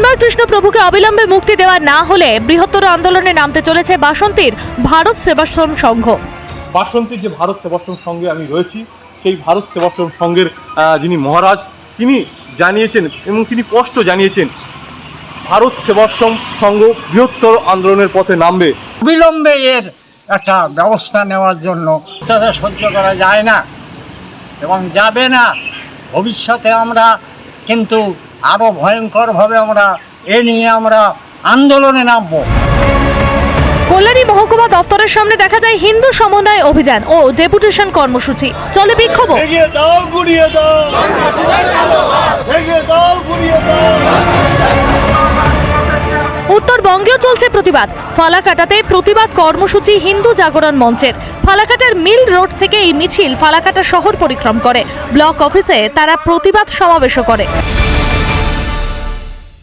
চিন্ময় কৃষ্ণ প্রভুকে অবিলম্বে মুক্তি দেওয়া না হলে বৃহত্তর আন্দোলনে নামতে চলেছে বাসন্তীর ভারত সেবাশ্রম সংঘ। বাসন্তীর যে ভারত সেবাশ্রম সঙ্গে আমি রয়েছি সেই ভারত সেবাশ্রম সংঘের যিনি মহারাজ তিনি জানিয়েছেন এবং তিনি স্পষ্ট জানিয়েছেন ভারত সেবাশ্রম সংঘ বৃহত্তর আন্দোলনের পথে নামবে। অবিলম্বে এর একটা ব্যবস্থা নেওয়ার জন্য সহ্য করা যায় না এবং যাবে না। ভবিষ্যতে আমরা কিন্তু আরও ভয়ঙ্করভাবে আমরা এ নিয়ে আমরা আন্দোলনে নামবো। কল্যাণী মহকুমা দফতরের সামনে দেখা যায় হিন্দু সমন্বয় অভিযান ও ডেপুটেশন কর্মসূচি। চলে বিক্ষোভ। এগিয়ে দাও গুড়িয়ে দাও। এগিয়ে দাও গুড়িয়ে দাও। উত্তরবঙ্গেও চলছে প্রতিবাদ। ফালাকাটাতে প্রতিবাদ কর্মসূচি হিন্দু জাগরণ মঞ্চের। ফালাকাটার মিল রোড থেকে এই মিছিল ফালাকাটা শহর পরিক্রম করে। ব্লক অফিসে তারা প্রতিবাদ সমাবেশও করে।